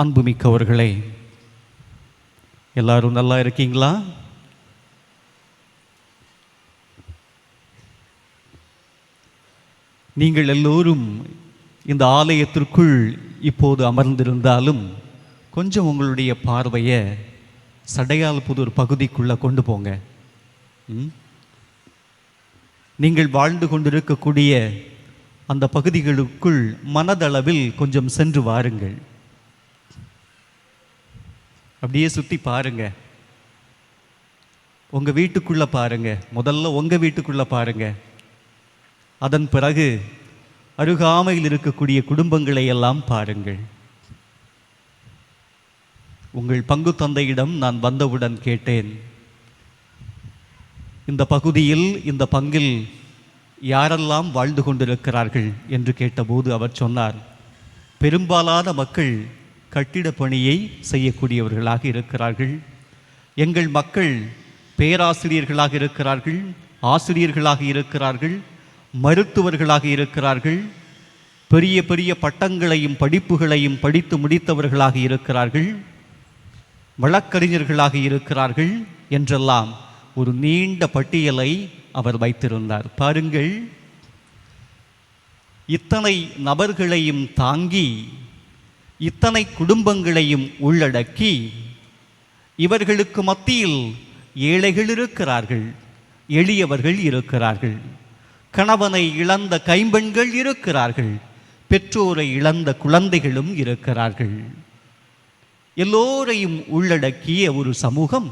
அன்புமிக்கவர்களே எல்லாரும் நல்லா இருக்கீங்களா? நீங்கள் எல்லோரும் இந்த ஆலயத்திற்குள் இப்போது அமர்ந்திருந்தாலும் கொஞ்சம் உங்களுடைய பார்வையை சடையால் புதூர் பகுதிக்குள்ளே கொண்டு போங்க. நீங்கள் வாழ்ந்து கொண்டிருக்கக்கூடிய அந்த பகுதிகளுக்குள் மனதளவில் கொஞ்சம் சென்று வாருங்கள். அப்படியே சுற்றி பாருங்க. உங்கள் வீட்டுக்குள்ளே பாருங்க. முதல்ல உங்கள் வீட்டுக்குள்ளே பாருங்க. அதன் பிறகு அருகாமையில் இருக்கக்கூடிய குடும்பங்களை எல்லாம் பாருங்கள். உங்கள் பங்கு தந்தையிடம் நான் வந்தவுடன் கேட்டேன். இந்த பகுதியில் இந்த பங்கில் யாரெல்லாம் வாழ்ந்து கொண்டிருக்கிறார்கள் என்று கேட்டபோது அவர் சொன்னார். பெரும்பாலான மக்கள் கட்டிட பணியை செய்யக்கூடியவர்களாக இருக்கிறார்கள். எங்கள் மக்கள் பேராசிரியர்களாக இருக்கிறார்கள் ஆசிரியர்களாக இருக்கிறார்கள் மருத்துவர்களாக இருக்கிறார்கள் பெரிய பெரிய பட்டங்களையும் படிப்புகளையும் படித்து முடித்தவர்களாக இருக்கிறார்கள் வழக்கறிஞர்களாக இருக்கிறார்கள் என்றெல்லாம் ஒரு நீண்ட பட்டியலை அவர் வைத்திருந்தார். பாருங்கள் இத்தனை நபர்களையும் தாங்கி இத்தனை குடும்பங்களையும் உள்ளடக்கி இவர்களுக்கு மத்தியில் ஏழைகள் இருக்கிறார்கள் எளியவர்கள் இருக்கிறார்கள். கணவனை இழந்த கைம்பெண்கள் இருக்கிறார்கள் பெற்றோரை இழந்த குழந்தைகளும் இருக்கிறார்கள். எல்லோரையும் உள்ளடக்கிய ஒரு சமூகம்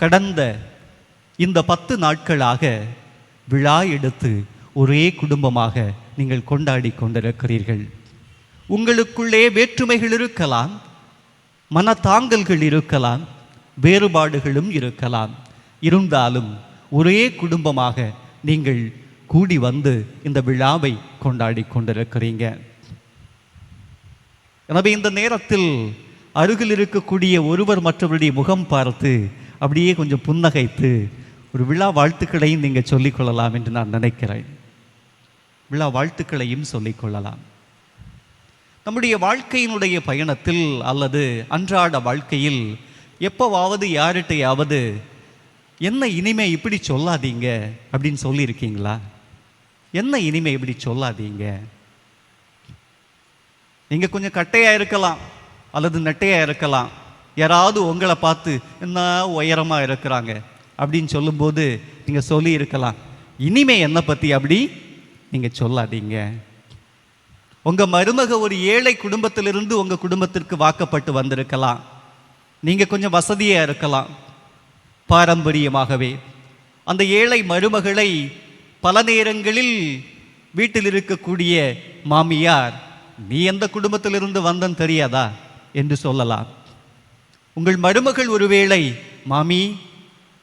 கடந்த இந்த பத்து நாட்களாக விழா எடுத்து ஒரே குடும்பமாக நீங்கள் கொண்டாடி கொண்டிருக்கிறீர்கள். உங்களுக்குள்ளே வேற்றுமைகள் இருக்கலாம் மனத்தாங்கல்கள் இருக்கலாம் வேறுபாடுகளும் இருக்கலாம். இருந்தாலும் ஒரே குடும்பமாக நீங்கள் கூடி வந்து இந்த விழாவை கொண்டாடி கொண்டிருக்கிறீங்க. எனவே இந்த நேரத்தில் அருகில் இருக்கக்கூடிய ஒருவர் மற்றவருடைய முகம் பார்த்து அப்படியே கொஞ்சம் புன்னகைத்து ஒரு விழா வாழ்த்துக்களையும் நீங்கள் சொல்லிக்கொள்ளலாம் என்று நான் நினைக்கிறேன். விழா வாழ்த்துக்களையும் சொல்லிக்கொள்ளலாம் நம்முடைய வாழ்க்கையினுடைய பயணத்தில் அல்லது அன்றாட வாழ்க்கையில் எப்போவாவது யார்கிட்டையாவது என்ன இனிமே இப்படி சொல்லாதீங்க? அப்படின்னு சொல்லியிருக்கீங்களா? என்ன இனிமே இப்படி சொல்லாதீங்க? நீங்கள் கொஞ்சம் கட்டையாக இருக்கலாம் அல்லது நெட்டையாக இருக்கலாம். யாராவது உங்களை பார்த்து என்ன உயரமாக இருக்கிறாங்க? அப்படின்னு சொல்லும்போது நீங்கள் சொல்லி இருக்கலாம் இனிமே பற்றி அப்படி நீங்கள் சொல்லாதீங்க. உங்கள் மருமக ஒரு ஏழை குடும்பத்திலிருந்து உங்கள் குடும்பத்திற்கு வாக்கப்பட்டு வந்திருக்கலாம். நீங்கள் கொஞ்சம் வசதியாக இருக்கலாம். பாரம்பரியமாகவே. அந்த ஏழை மருமகளை பல நேரங்களில் வீட்டில் இருக்கக்கூடிய மாமியார் நீ எந்த குடும்பத்திலிருந்து வந்தன் தெரியாதா? என்று சொல்லலாம். உங்கள் மருமகள் ஒருவேளை மாமி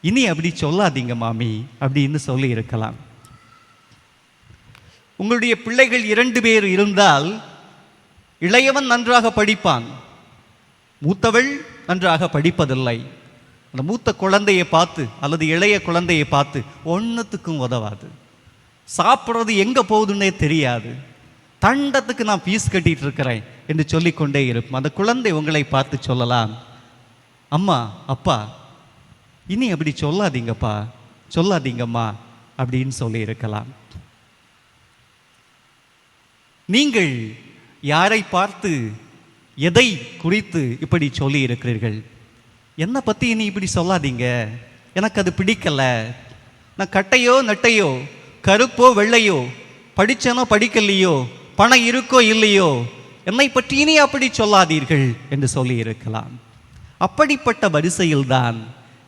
இனி அப்படி சொல்லாதீங்க மாமி அப்படின்னு சொல்லி இருக்கலாம். உங்களுடைய பிள்ளைகள் இரண்டு பேர் இருந்தால் இளையவன் நன்றாக படிப்பான் மூத்தவள் நன்றாக படிப்பதில்லை. அந்த மூத்த குழந்தையை பார்த்து அல்லது இளைய குழந்தையை பார்த்து ஒன்றுத்துக்கும் உதவாது. சாப்பிட்றது எங்கே போகுதுன்னே தெரியாது. தண்டத்துக்கு நான் ஃபீஸ் கட்டிட்டு இருக்கிறேன் என்று சொல்லிக்கொண்டே இருக்கும். அந்த குழந்தை உங்களை பார்த்து சொல்லலாம் அம்மா அப்பா இனி அப்படி சொல்லாதீங்கப்பா சொல்லாதீங்கம்மா அப்படின்னு சொல்லியிருக்கலாம் நீங்கள் யாரை பார்த்து எதை குறித்து இப்படி சொல்லி இருக்கிறீர்கள் என்னை பற்றி இனி இப்படி சொல்லாதீங்க. எனக்கு அது பிடிக்கல. நான் கட்டையோ நட்டையோ கருப்போ வெள்ளையோ படித்தனோ படிக்கலையோ பணம் இருக்கோ இல்லையோ என்னை பற்றி இனி அப்படி சொல்லாதீர்கள் என்று சொல்லி இருக்கலாம் அப்படிப்பட்ட வரிசையில்தான்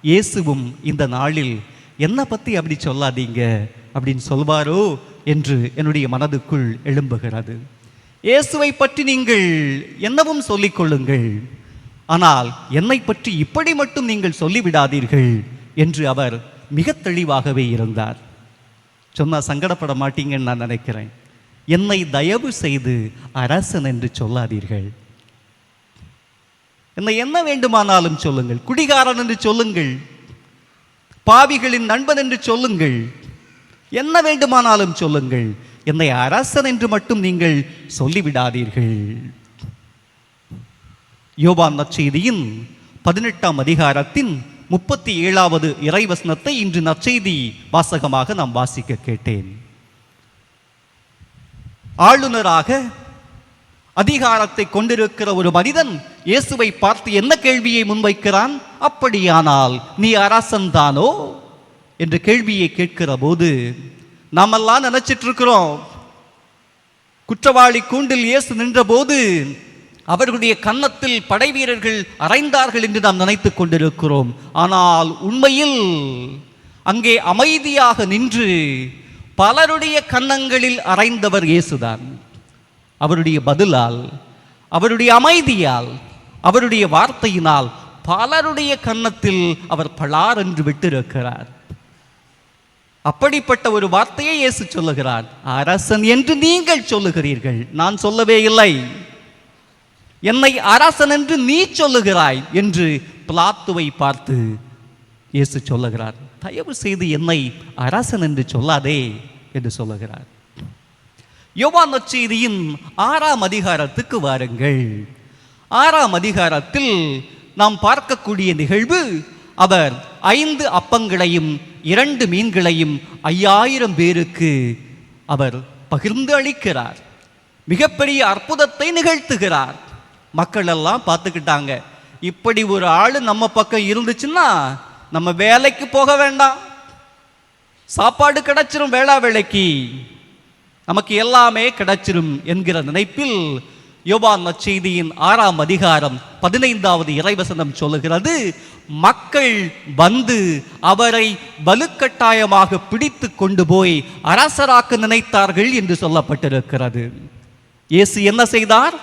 இயேசுவும் இந்த நாளில் என்னை பற்றி அப்படி சொல்லாதீங்க அப்படின்னு சொல்வாரோ? என்று என்னுடைய மனதுக்குள் எழும்புகிறது. இயேசுவை பற்றி நீங்கள் என்னவும் சொல்லிக் கொள்ளுங்கள். ஆனால் என்னை பற்றி இப்படி மட்டும் நீங்கள் சொல்லிவிடாதீர்கள் என்று அவர் மிக தெளிவாகவே இருந்தார். சொன்னால் சங்கடப்பட மாட்டீங்கன்னு நான் நினைக்கிறேன். என்னை தயவு செய்து அரசன் என்று சொல்லாதீர்கள். என்னை என்ன வேண்டுமானாலும் சொல்லுங்கள். குடிகாரன் என்று சொல்லுங்கள். பாவிகளின் நண்பன் என்று சொல்லுங்கள். என்ன வேண்டுமானாலும் சொல்லுங்கள். என்னை அரசன் என்று மட்டும் நீங்கள் சொல்லிவிடாதீர்கள். யோபான் நற்செய்தியின் பதினெட்டாம் அதிகாரத்தின் முப்பத்தி ஏழாவது இறைவசனத்தை இன்று நற்செய்தி வாசகமாக நாம் வாசிக்க கேட்டேன். ஆளுநராக அதிகாரத்தை கொண்டிருக்கிற ஒரு மனிதன் இயேசுவை பார்த்து என்ன கேள்வியை முன்வைக்கிறான்? அப்படியானால் நீ அரசன் தானோ என்ற கேள்வியை கேட்கிற போது நாமெல்லாம் நினைச்சிட்டு இருக்கிறோம் குற்றவாளி கூண்டில் இயேசு நின்றபோது அவர்களுடைய கன்னத்தில் படை வீரர்கள் அறைந்தார்கள் என்று நாம் நினைத்துக் கொண்டிருக்கிறோம். ஆனால் உண்மையில் அங்கே அமைதியாக நின்று பலருடைய கன்னங்களில் அறைந்தவர் இயேசுதான். அவருடைய பதிலால் அவருடைய அமைதியால் அவருடைய வார்த்தையினால் பலருடைய கன்னத்தில் அவர் பலார் என்று விட்டிருக்கிறார். அப்படிப்பட்ட ஒரு வார்த்தையை இயேசு சொல்லுகிறார். அரசன் என்று நீங்கள் சொல்லுகிறீர்கள். நான் சொல்லவே இல்லை. என்னை அரசன் என்று நீ சொல்லுகிறாய் என்று பிளாத்துவை பார்த்து இயேசு சொல்லுகிறார். தயவு செய்து என்னை அரசன் என்று சொல்லாதே என்று சொல்லுகிறார். யோவான் செய்தியின் ஆறாம் அதிகாரத்துக்கு வாருங்கள். ஆறாம் அதிகாரத்தில் நாம் பார்க்கக்கூடிய நிகழ்வு அவர் ஐந்து அப்பங்களையும் இரண்டு மீன்களையும் ஐயாயிரம் பேருக்கு அவர் பகிர்ந்து அளிக்கிறார். மிகப்பெரிய அற்புதத்தை நிகழ்த்துகிறார். மக்கள் எல்லாம் பார்த்துக்கிட்டாங்க. இப்படி ஒரு ஆள் நம்ம பக்கம் இருந்துச்சுன்னா நம்ம வேலைக்கு போக வேண்டாம். சாப்பாடு கிடைச்சிரும் வேளா வேலைக்கு. நமக்கு எல்லாமே கிடைச்சிரும் என்கிற நினைப்பில் யோபான் நச்செய்தியின் ஆறாம் அதிகாரம் பதினைந்தாவது இறைவசனம் சொல்லுகிறது மக்கள் வந்து அவரை வலுக்கட்டாயமாக பிடித்து கொண்டு போய் அரசராக்க நினைத்தார்கள் என்று சொல்லப்பட்டிருக்கிறது. இயேசு என்ன செய்தார்?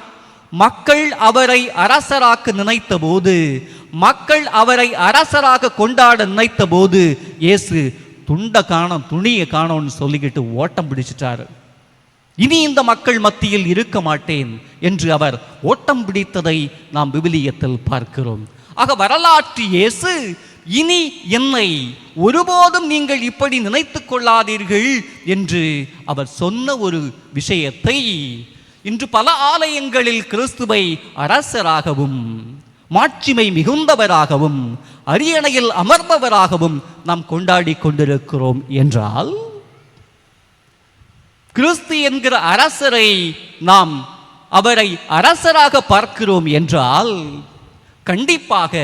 மக்கள் அவரை அரசராக்க நினைத்த போது மக்கள் அவரை அரசராக கொண்டாட நினைத்த போது இயேசு துண்டை காணோம் துணியை காணோம்னு சொல்லிக்கிட்டு ஓட்டம் பிடிச்சிட்டாரு. இனி இந்த மக்கள் மத்தியில் இருக்க மாட்டேன் என்று அவர் ஓட்டம் பிடித்ததை நாம் விவிலியத்தில் பார்க்கிறோம். ஆக வரலாற்று இயேசு இனி என்னை ஒருபோதும் நீங்கள் இப்படி நினைத்துக் கொள்ளாதீர்கள் என்று அவர் சொன்ன ஒரு விஷயத்தை இன்று பல ஆலயங்களில் கிறிஸ்துவை அரசராகவும் மாட்சிமை மிகுந்தவராகவும் அரியணையில் அமர்பவராகவும் நாம் கொண்டாடி கொண்டிருக்கிறோம் என்றால் கிறிஸ்து என்கிற அரசரை நாம் அவரை அரசராக பார்க்கிறோம் என்றால் கண்டிப்பாக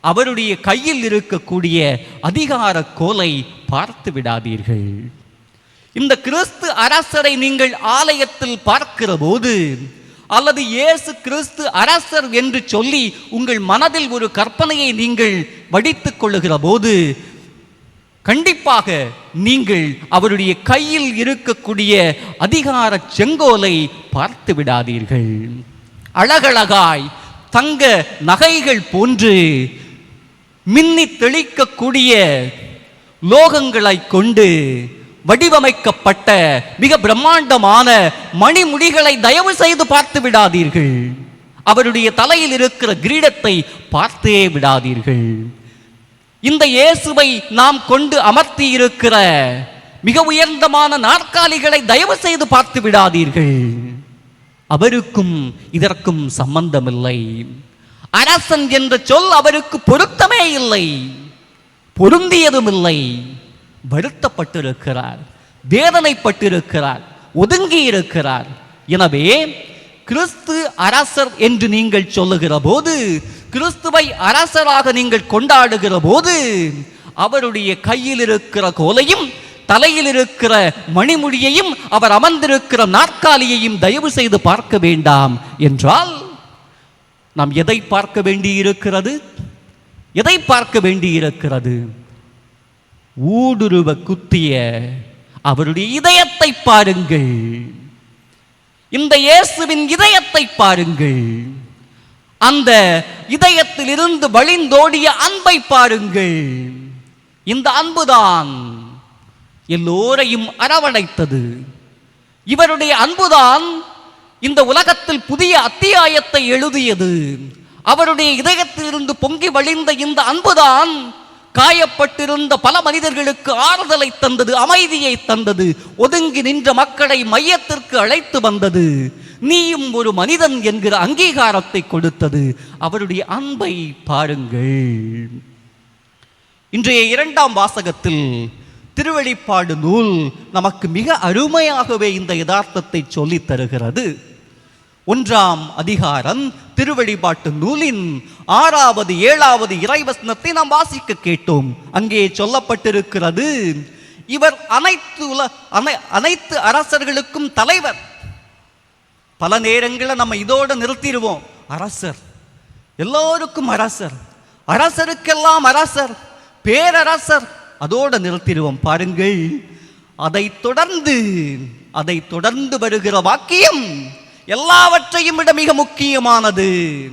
அவருடைய கையில் இருக்கக்கூடிய அதிகார கோலை பார்த்து விடாதீர்கள். இந்த கிறிஸ்து அரசரை நீங்கள் ஆலயத்தில் பார்க்கிற போது அல்லது இயேசு கிறிஸ்து அரசர் என்று சொல்லி உங்கள் மனதில் ஒரு கற்பனையை நீங்கள் வடித்துக் கொள்ளுகிற போது கண்டிப்பாக நீங்கள் அவருடைய கையில் இருக்கக்கூடிய அதிகார செங்கோலை பார்த்து விடாதீர்கள். அழகழகாய் தங்க நகைகள் போன்று மின்னி தெளிக்கக்கூடிய லோகங்களை கொண்டு வடிவமைக்கப்பட்ட மிக பிரம்மாண்டமான மணிமுடிகளை தயவு செய்து பார்த்து விடாதீர்கள். அவருடைய தலையில் இருக்கிற கிரீடத்தை பார்த்தே விடாதீர்கள். இந்த இயேசுவை நாம் கொண்டு அமர்த்தி இருக்கிற மிக உயர்ந்தமான நாற்காலிகளை தயவு செய்து பார்த்து விடாதீர்கள். அவருக்கும் இதற்கும் சம்பந்தமில்லை. அரசன் என்ற சொல் அவருக்கு பொருத்தமே இல்லை. பொருந்தியதும் இல்லை வருத்தப்பட்டிருக்கிறார் வேதனைப்பட்டிருக்கிறார் ஒதுங்கி இருக்கிறார் எனவே கிறிஸ்து அரசர் என்று நீங்கள் சொல்லுகிற போது கிறிஸ்துவை அரசராக நீங்கள் கொண்டாடுகிற போது அவருடைய கையில் இருக்கிற கோலையும் தலையில் இருக்கிற மணிமுடியையும் அவர் அமர்ந்திருக்கிற நாற்காலியையும் தயவு செய்து பார்க்க வேண்டாம் என்றால் நாம் எதை பார்க்க வேண்டியிருக்கிறது? எதை பார்க்க வேண்டியிருக்கிறது? ஊடுருவ குத்திய அவருடைய இதயத்தை பாருங்கள். இந்த இயேசுவின் இதயத்தை பாருங்கள். அந்த இதயத்திலிருந்து வழிந்தோடிய அன்பை பாருங்கள். இந்த அன்புதான் எல்லோரையும் அரவணைத்தது. இவருடைய அன்புதான் இந்த உலகத்தில் புதிய அத்தியாயத்தை எழுதியது. அவருடைய இதயத்திலிருந்து பொங்கி வழிந்த இந்த அன்புதான் காயப்பட்டிருந்த பல மனிதர்களுக்கு ஆறுதலை தந்தது அமைதியை தந்தது ஒதுங்கி நின்ற மக்களை மையத்திற்கு அழைத்து வந்தது. நீயும் ஒரு மனிதன் என்கிற அங்கீகாரத்தை கொடுத்தது. அவருடைய அன்பை பாருங்கள். இன்றைய இரண்டாம் வாசகத்தில் திருவெளிப்பாடு நூல் நமக்கு மிக அருமையாகவே இந்த யதார்த்தத்தை சொல்லித் தருகிறது. ஒன்றாம் அதிகாரம் திருவழிபாட்டு நூலின் ஆறாவது ஏழாவது இறைவசனத்தை நாம் வாசிக்க கேட்டோம். அங்கே சொல்லப்பட்டிருக்கிறது இவர் அனைத்து உல அனை அனைத்து அரசர்களுக்கும் தலைவர். பல நேரங்களில் நம்ம இதோடு நிறுத்திடுவோம். அரசர். எல்லோருக்கும் அரசர். அரசருக்கெல்லாம் அரசர். பேரரசர். அதோடு நிறுத்திடுவோம். பாருங்கள். அதை தொடர்ந்து அதை தொடர்ந்து வருகிற வாக்கியம் எல்லாவற்றையும் விட மிக முக்கியமானது.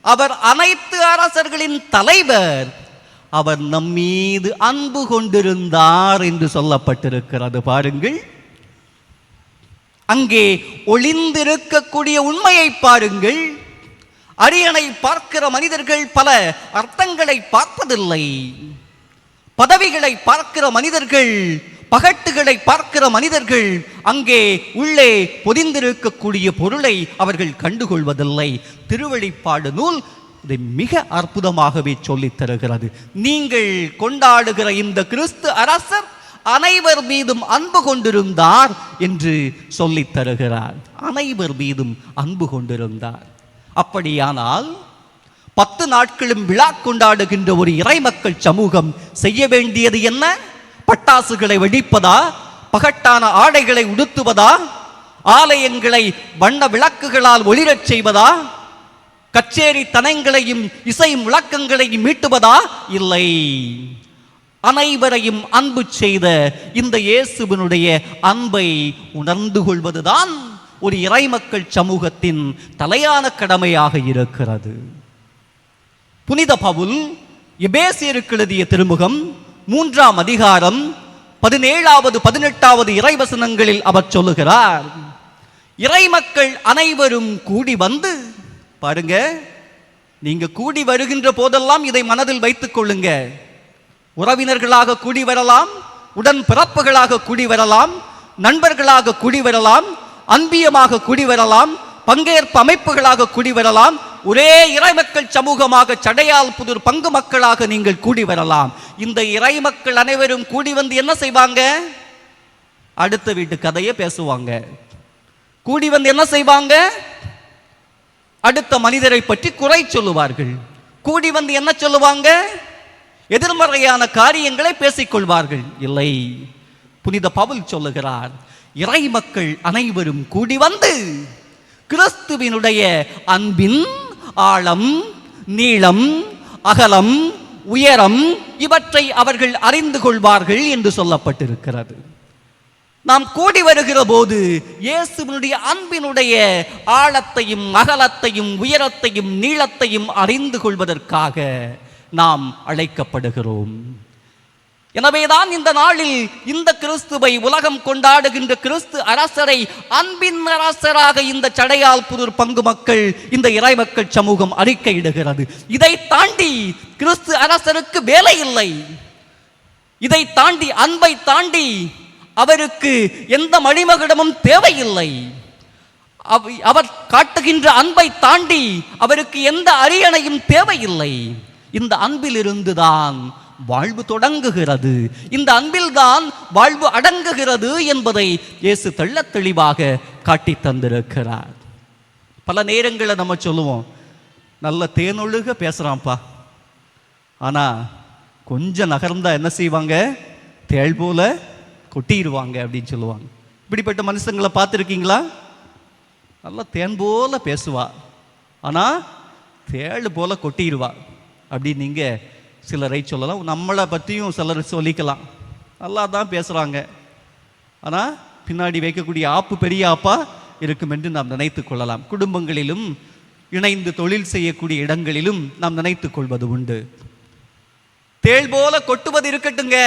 அவர் அனைத்து அரசர்களின் தலைவர். அவர் நம்மீது அன்பு கொண்டிருந்தார் என்று சொல்லப்பட்டிருக்கிறது. பாருங்கள். அங்கே ஒளிந்திருக்கக்கூடிய உண்மையை பாருங்கள். அரியணை பார்க்கிற மனிதர்கள் பல அர்த்தங்களை பார்ப்பதில்லை. பதவிகளை பார்க்கிற மனிதர்கள் பகட்டுகளை பார்க்கிற மனிதர்கள் அங்கே உள்ளே பொதிந்திருக்கக்கூடிய பொருளை அவர்கள் கண்டுகொள்வதில்லை. திருவழிப்பாடு நூல் இதை மிக அற்புதமாகவே சொல்லித் தருகிறது. நீங்கள் கொண்டாடுகிற இந்த கிறிஸ்து அரசர் அனைவர் மீதும் அன்பு கொண்டிருந்தார் என்று சொல்லித் தருகிறார். அனைவர் மீதும் அன்பு கொண்டிருந்தார். அப்படியானால் பத்து நாட்களும் விழா கொண்டாடுகின்ற ஒரு இறைமக்கள் சமூகம் செய்ய வேண்டியது என்ன? பட்டாசுகளை வெடிப்பதா? பகட்டான ஆடைகளை உடுத்துவதா? ஆலயங்களை வண்ண விளக்குகளால் ஒளிரச் செய்வதா? கச்சேரி தனங்களையும் இசை முழக்கங்களையும் மீட்டுவதா? இல்லை. அனைவரையும் அன்பு செய்த இந்த இயேசுவினுடைய அன்பை உணர்ந்து கொள்வதுதான் ஒரு இறைமக்கள் சமூகத்தின் தலையான கடமையாக இருக்கிறது. புனித பவுல் எபேசியருக்கு எழுதிய திருமுகம் மூன்றாம் அதிகாரம் பதினேழாவது பதினெட்டாவது இறைவசனங்களில் அவர் சொல்லுகிறார் இறைமக்கள் அனைவரும் கூடி வந்து பாருங்க நீங்க கூடி வருகின்ற போதெல்லாம் இதை மனதில் வைத்துக் கொள்ளுங்க. உறவினர்களாக கூடி வரலாம் உடன் பிறப்புகளாக கூடி வரலாம் நண்பர்களாக கூடி வரலாம் அன்பியமாக கூடி வரலாம் பங்கேற்பு அமைப்புகளாக கூடி வரலாம் ஒரே இறைமக்கள் சமூகமாக சடையால் புதிர் பங்கு மக்களாக நீங்கள் கூடி வரலாம். இந்த இறைமக்கள் அனைவரும் கூடி வந்து என்ன செய்வாங்க? அடுத்த வீட்டு கதையை பேசுவாங்க. கூடி வந்து என்ன செய்வாங்க? அடுத்த மனிதரை பற்றி குறை சொல்லுவார்கள். கூடி வந்து என்ன சொல்லுவாங்க? எதிர்மறையான காரியங்களை பேசிக்கொள்வார்கள். இல்லை. புனித பவுல் சொல்லுகிறார் இறை மக்கள் அனைவரும் கூடி வந்து கிறிஸ்துவினுடைய அன்பின் ஆழம் நீளம் அகலம் உயரம் இவற்றை அவர்கள் அறிந்து கொள்வார்கள் என்று சொல்லப்பட்டிருக்கிறது. நாம் கூடி வருகிற போது இயேசுவினுடைய அன்பினுடைய ஆழத்தையும் அகலத்தையும் உயரத்தையும் நீளத்தையும் அறிந்து கொள்வதற்காக நாம் அழைக்கப்படுகிறோம். எனவேதான் இந்த நாளில் இந்த கிறிஸ்துவை உலகம் கொண்டாடுகின்ற கிறிஸ்து அரசரை அன்பின் அரசராக இந்த சடையால் புதூர் பங்கு மக்கள் இந்த இறை மக்கள் சமூகம் அறிக்கையிடுகிறது. இதை தாண்டி கிறிஸ்து அரசருக்கு வேலை இல்லை. இதை தாண்டி அன்பை தாண்டி அவருக்கு எந்த மணிமகுடமும் தேவையில்லை. அவ- அவர் காட்டுகின்ற அன்பை தாண்டி அவருக்கு எந்த அரியணையும் தேவையில்லை. இந்த அன்பிலிருந்துதான் வாழ்வு தொடங்குகிறது. இந்த அன்பில்தான் வாழ்வு அடங்குகிறது என்பதை இயேசு தெள்ள தெளிவாக காட்டி தந்திருக்கிறார். பல நேரங்களில் நம்ம சொல்லுவோம் நல்ல தேனொழுக பேசுகிறான்ப்பா ஆனால் கொஞ்சம் நகர்ந்தா என்ன செய்வாங்க? தேள் போல கொட்டிடுவாங்க அப்படின்னு சொல்லுவாங்க. இப்படிப்பட்ட மனுஷங்களை பார்த்துருக்கீங்களா? நல்லா தேன் போல பேசுவா. ஆனால் தேள் போல கொட்டிடுவா அப்படின்னு நீங்கள் சிலரை சொல்லலாம். நம்மளை பற்றியும் சிலர் சொல்லிக்கலாம். நல்லா தான் பேசுகிறாங்க ஆனால் பின்னாடி வைக்கக்கூடிய ஆப்பு பெரிய ஆப்பா இருக்கும் என்று நாம் நினைத்து கொள்ளலாம். குடும்பங்களிலும் இணைந்து தொழில் செய்யக்கூடிய இடங்களிலும் நாம் நினைத்து கொள்வது உண்டு. தேள் போல கொட்டுவது இருக்கட்டுங்க.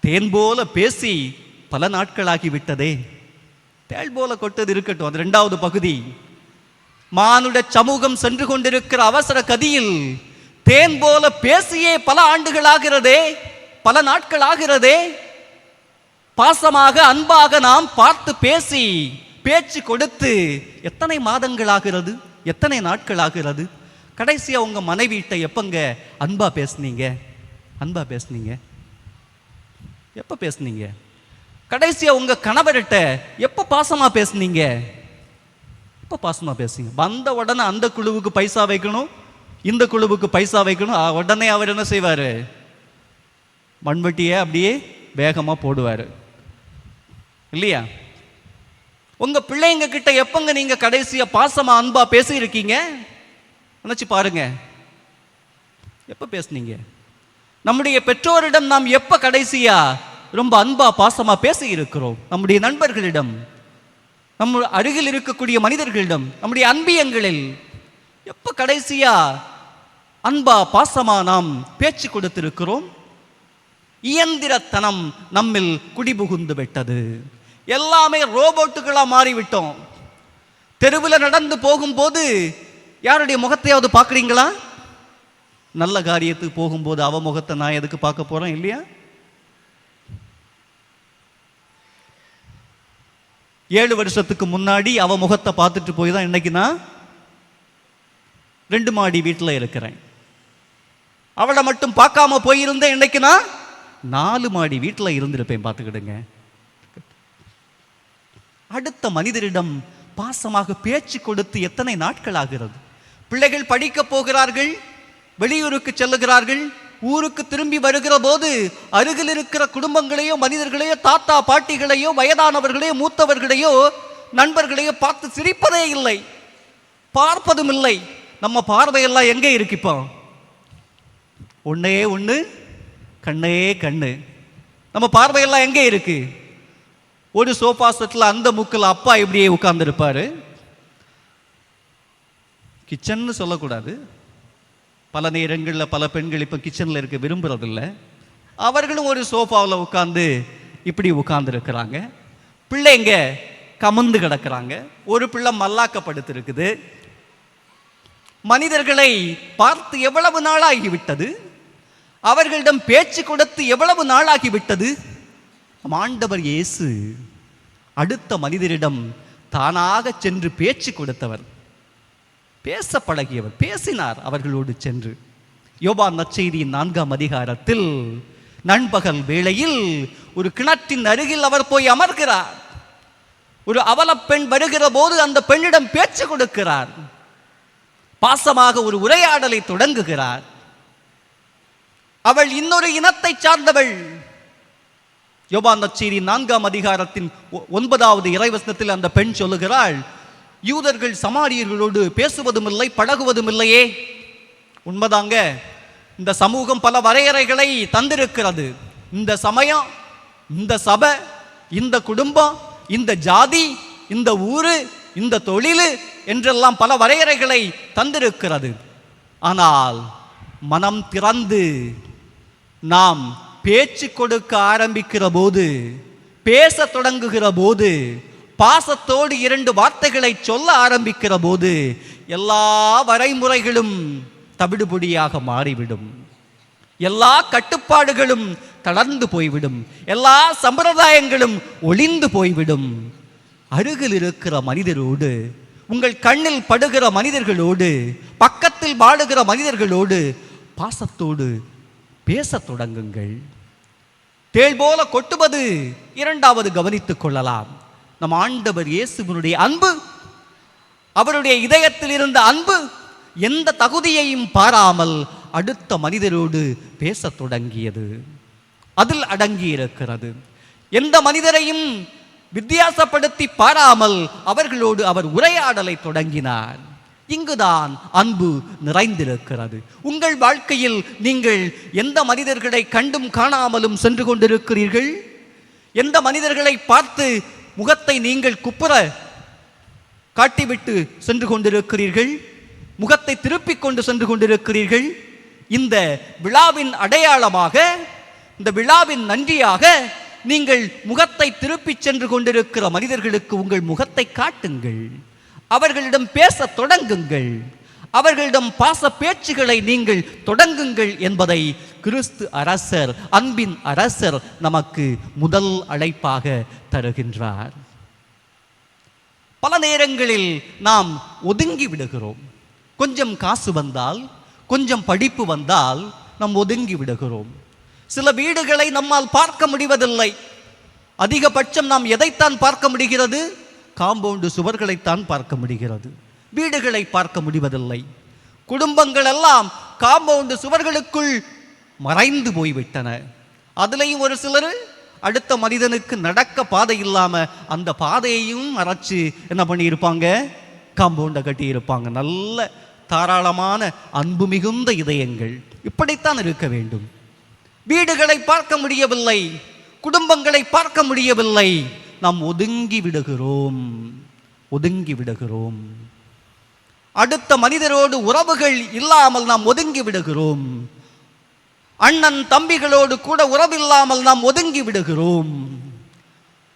தேன் போல பேசி பல நாட்களாகி விட்டதே தேள் போல கொட்டது இருக்கட்டும். அது ரெண்டாவது பகுதி. மானுட சமூகம் சென்று கொண்டிருக்கிற அவசர கதியில் தேன் போல பேசியே பல ஆண்டுகள் ஆகிறதே பல நாட்கள் ஆகிறதே பாசமாக அன்பாக நாம் பார்த்து பேசி பேச்சு கொடுத்து எத்தனை மாதங்கள் ஆகிறது எத்தனை நாட்கள் ஆகிறது உங்கள் மனைவியிட்ட மனைவிட்ட எப்பங்க அன்பா பேசுனீங்க? அன்பா பேசுனீங்க? எப்போ பேசுனீங்க? கடைசியாக உங்கள் கணவர்கிட்ட எப்போ பாசமாக பேசுனீங்க? ரொம்ப பாசமாக பேசுங்க வந்த உடனே அந்த குழுவுக்கு பைசா வைக்கணும் இந்த குழுவுக்கு பைசா வைக்கணும் உடனே அவர் என்ன செய்வார்? மண்வெட்டியை அப்படியே வேகமாக போடுவார். இல்லையா? உங்கள் பிள்ளைங்க கிட்ட எப்பங்க நீங்கள் கடைசியாக பாசமாக அன்பாக பேசி இருக்கீங்க பாருங்க. எப்போ பேசுனீங்க? நம்முடைய பெற்றோரிடம் நாம் எப்போ கடைசியா ரொம்ப அன்பா பாசமாக பேசி இருக்கிறோம் நம்முடைய நண்பர்களிடம். நம்ம அருகில் இருக்கக்கூடிய மனிதர்களிடம் நம்முடைய அன்பியங்களில் எப்போ கடைசியா அன்பா பாசமா நாம் பேச்சு கொடுத்திருக்கிறோம்? இயந்திரத்தனம் நம்மில் குடிபுகுந்து விட்டது. எல்லாமே ரோபோட்டுகளாக மாறிவிட்டோம். தெருவில் நடந்து போகும்போது யாருடைய முகத்தையாவது பார்க்குறீங்களா? நல்ல காரியத்துக்கு போகும்போது அவ முகத்தை நான் எதுக்கு பார்க்க போகிறேன் இல்லையா? ஏழு வருஷத்துக்கு முன்னாடி அவ முகத்தை பார்த்துட்டு போய் தான் இன்னைக்கு நான் ரெண்டு மாடி வீட்டில் இருக்கிறேன். அவளை மட்டும் பார்க்காம போயிருந்தேன் இன்னைக்கு நான் நாலு மாடி வீட்டில் இருந்திருப்பேன் பார்த்துக்கிடுங்க. அடுத்த மனிதரிடம் பாசமாக பேச்சு கொடுத்து எத்தனை நாட்கள் ஆகிறது? பிள்ளைகள் படிக்க போகிறார்கள் வெளியூருக்கு செல்லுகிறார்கள் ஊருக்கு திரும்பி வருகிற போது அருகில் இருக்கிற குடும்பங்களையோ மனிதர்களையோ தாத்தா பாட்டிகளையோ வயதானவர்களையோ மூத்தவர்களையோ நண்பர்களையோ பார்த்து சிரிப்பதே இல்லை. பார்ப்பதும் இல்லை. நம்ம பார்வையெல்லாம் எங்கே இருக்கு இப்போ? ஒன்று கண்ணே கண்ணு. நம்ம பார்வையெல்லாம் எங்கே இருக்கு? ஒரு சோஃபா செட்டில் அந்த முக்கில் அப்பா இப்படியே உட்கார்ந்துருப்பார். கிச்சன்னு சொல்லக்கூடாது. பல நேரங்களில் பல பெண்கள் இப்போ கிச்சனில் இருக்க விரும்புறதில்ல. அவர்களும் ஒரு சோஃபாவில் உட்காந்து இப்படி உட்காந்துருக்கிறாங்க பிள்ளைங்க கமுந்து கிடக்கிறாங்க. ஒரு பிள்ளை மல்லாக்கப்படுத்திருக்குது. மனிதர்களை பார்த்து எவ்வளவு நாளாகிவிட்டது? அவர்களிடம் பேச்சு கொடுத்து எவ்வளவு நாளாகிவிட்டது? ஆண்டவர் இயேசு அடுத்த மனிதரிடம் தானாக சென்று பேச்சு கொடுத்தவர். பேச பழகியவர் பேசினார் அவர்களோடு சென்று. யோபா நற்செய்தியின் நான்காம் அதிகாரத்தில் நண்பகல் வேளையில் ஒரு கிணற்றின் அருகில் அவர் போய் அமர்கிறார். ஒரு அவலப் பெண் வருகிற போது அந்த பெண்ணிடம் பேச்சு கொடுக்கிறார். பாசமாக ஒரு உரையாடலை தொடங்குகிறார். அவள் இன்னொரு இனத்தை சார்ந்தவள். யோபா நற்செய்தி நான்காம் அதிகாரத்தின் ஒன்பதாவது இறைவசனத்தில் அந்த பெண் சொல்லுகிறாள் யூதர்கள் சமாரியர்களோடு பேசுவதும் இல்லை பழகுவதும் இல்லையே உண்மைதாங்க இந்த சமூகம் பல வரையறைகளை தந்திருக்கிறது. இந்த சமயம் இந்த சபை இந்த குடும்பம் இந்த ஜாதி இந்த ஊர் இந்த தொழில் என்றெல்லாம் பல வரையறைகளை தந்திருக்கிறது. ஆனால் மனம் திறந்து நாம் பேச்சு கொடுக்க ஆரம்பிக்கிற போது பேச தொடங்குகிற போது பாசத்தோடு இரண்டு வார்த்தைகளை சொல்ல ஆரம்பிக்கிற போது எல்லா வரைமுறைகளும் தவிடுபொடியாக மாறிவிடும். எல்லா கட்டுப்பாடுகளும் தளர்ந்து போய்விடும். எல்லா சம்பிரதாயங்களும் ஒளிந்து போய்விடும். அருகில் இருக்கிற மனிதரோடு உங்கள் கண்ணில் படுகிற மனிதர்களோடு பக்கத்தில் வாழுகிற மனிதர்களோடு பாசத்தோடு பேசத் தொடங்குங்கள். தேள் போல கொட்டுவது இரண்டாவது கவனித்துக் கொள்ளலாம். நம் ஆண்டவர் இயேசுவினுடைய அன்பு அவருடைய இதயத்தில் இருந்த அன்பு எந்த தகுதியையும் பாராமல் அடுத்த மனிதரோடு பேசத் தொடங்கியது. அதில் அடங்கி இருக்கிறது எந்த மனிதரையும் வித்தியாசப்படுத்தி பாராமல் அவர்களோடு அவர் உரையாடலை தொடங்கினார். இங்குதான் அன்பு நிறைந்திருக்கிறது. உங்கள் வாழ்க்கையில் நீங்கள் எந்த மனிதர்களை கண்டும் காணாமலும் சென்று கொண்டிருக்கிறீர்கள்? எந்த மனிதர்களை பார்த்து முகத்தை நீங்கள் குப்புற காட்டிவிட்டு சென்று கொண்டிருக்கிறீர்கள். முகத்தை திருப்பிக் கொண்டு சென்று கொண்டிருக்கிறீர்கள். இந்த விழாவின் அடையாளமாக இந்த விழாவின் நன்றியாக நீங்கள் முகத்தை திருப்பிச் சென்று கொண்டிருக்கிற மனிதர்களுக்கு உங்கள் முகத்தை காட்டுங்கள். அவர்களிடம் பேசத் தொடங்குங்கள். அவர்களிடம் பாச பேச்சுகளை நீங்கள் தொடங்குங்கள் என்பதை கிறிஸ்து அரசர் அன்பின் அரசர் நமக்கு முதல் அழைப்பாக தருகின்றார். பல நேரங்களில் நாம் ஒதுங்கி விடுகிறோம். கொஞ்சம் காசு வந்தால் கொஞ்சம் படிப்பு வந்தால் நாம் ஒதுங்கி விடுகிறோம். சில வீடுகளை நம்மால் பார்க்க முடிவதில்லை. அதிகபட்சம் நாம் எதைத்தான் பார்க்க முடிகிறது? காம்பவுண்டு சுவர்களைத்தான் பார்க்க முடிகிறது. வீடுகளை பார்க்க முடிவதில்லை. குடும்பங்கள் எல்லாம் காம்பவுண்டு சுவர்களுக்குள் மறைந்து போய்விட்டன. அதுலேயும் ஒரு சிலர் அடுத்த மனிதனுக்கு நடக்க பாதை இல்லாமல் அந்த பாதையையும் மறைச்சு என்ன பண்ணியிருப்பாங்க? காம்பவுண்டை கட்டியிருப்பாங்க. நல்ல தாராளமான அன்பு மிகுந்த இதயங்கள். இப்படித்தான் இருக்க வேண்டும். வீடுகளை பார்க்க முடியவில்லை. குடும்பங்களை பார்க்க முடியவில்லை. நாம் ஒதுங்கி விடுகிறோம். ஒதுங்கி விடுகிறோம். அடுத்த மனிதரோடு உறவுகள் இல்லாமல் நாம் ஒதுங்கி விடுகிறோம். அண்ணன் தம்பிகளோடு கூட உறவில்லாமல் நாம் ஒதுங்கி விடுகிறோம்.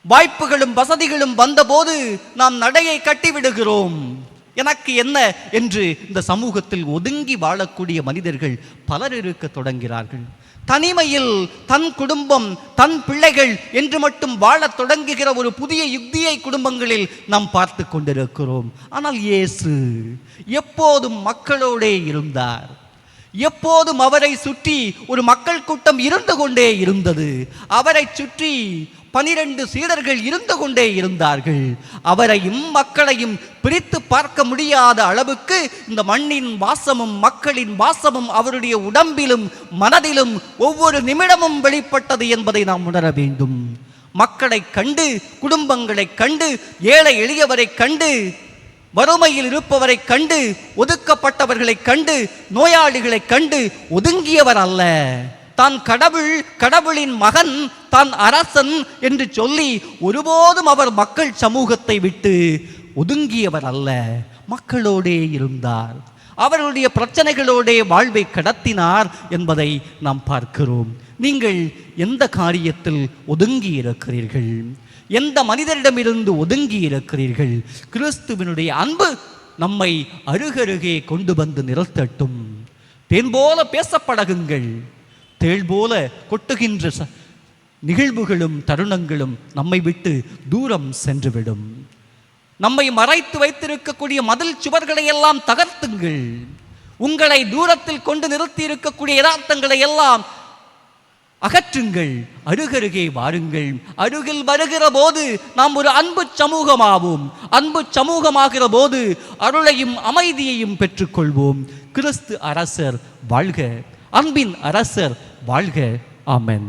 வாய்ப்புகளும் வசதிகளும் வந்தபோது நாம் நடையை கட்டி விடுகிறோம். எனக்கு என்ன என்று இந்த சமூகத்தில் ஒதுங்கி வாழக்கூடிய மனிதர்கள் பலர் இருக்க தொடங்கிறார்கள். தனிமையில் தன் குடும்பம் தன் பிள்ளைகள் என்று மட்டும் வாழத் தொடங்குகிற ஒரு புதிய யுக்தியை குடும்பங்களில் நாம் பார்த்து கொண்டிருக்கிறோம். ஆனால் இயேசு எப்போதும் மக்களோடே இருந்தார். எப்போதும் அவரை சுற்றி ஒரு மக்கள் கூட்டம் இருந்து கொண்டே இருந்தது. அவரை சுற்றி பனிரெண்டு சீடர்கள் இருந்து கொண்டே இருந்தார்கள். அவரையும் மக்களையும் பிரித்து பார்க்க முடியாத அளவுக்கு இந்த மண்ணின் வாசமும் மக்களின் வாசமும் அவருடைய உடம்பிலும் மனதிலும் ஒவ்வொரு நிமிடமும் வெளிப்பட்டது என்பதை நாம் உணர வேண்டும். மக்களை கண்டு குடும்பங்களை கண்டு ஏழை எளியவரை கண்டு வறுமையில் இருப்பவரை கண்டு ஒதுக்கப்பட்டவர்களை கண்டு நோயாளிகளை கண்டு ஒதுங்கியவர் அல்ல. தான் கடவுள் கடவுளின் மகன் தான் அரசன் என்று சொல்லி ஒருபோதும் அவர் மக்கள் சமூகத்தை விட்டு ஒதுங்கியவர் அல்ல. மக்களோடே இருந்தார். அவர்களுடைய பிரச்சனைகளோடே வாழ்வை கடத்தினார் என்பதை நாம் பார்க்கிறோம். நீங்கள் எந்த காரியத்தில் ஒதுங்கி இருக்கிறீர்கள்? எந்த மனிதரிடமிருந்து ஒதுங்கி இருக்கிறீர்கள்? கிறிஸ்துவினுடைய அன்பு நம்மை அருகருகே கொண்டு வந்து நிறுத்தட்டும். தேன் போல பேசப்படகுங்கள். தேள் போல கொட்டுகின்ற நிகழ்வுகளும் தருணங்களும் நம்மை விட்டு தூரம் சென்றுவிடும். நம்மை மறைத்து வைத்திருக்கக்கூடிய மதில் சுவர்களை எல்லாம் தகர்த்துங்கள். உங்களை தூரத்தில் கொண்டு நிறுத்தி இருக்கக்கூடிய யதார்த்தங்களை எல்லாம் அகற்றுங்கள். அருகருகே வாருங்கள். அருகில் வருகிற போது நாம் ஒரு அன்பு சமூகமாவோம். அன்பு சமூகமாகிற போது அருளையும் அமைதியையும் பெற்றுக்கொள்வோம். கிறிஸ்து அரசர் வாழ்க. அன்பின் அரசர் வாழ்க. ஆமென்.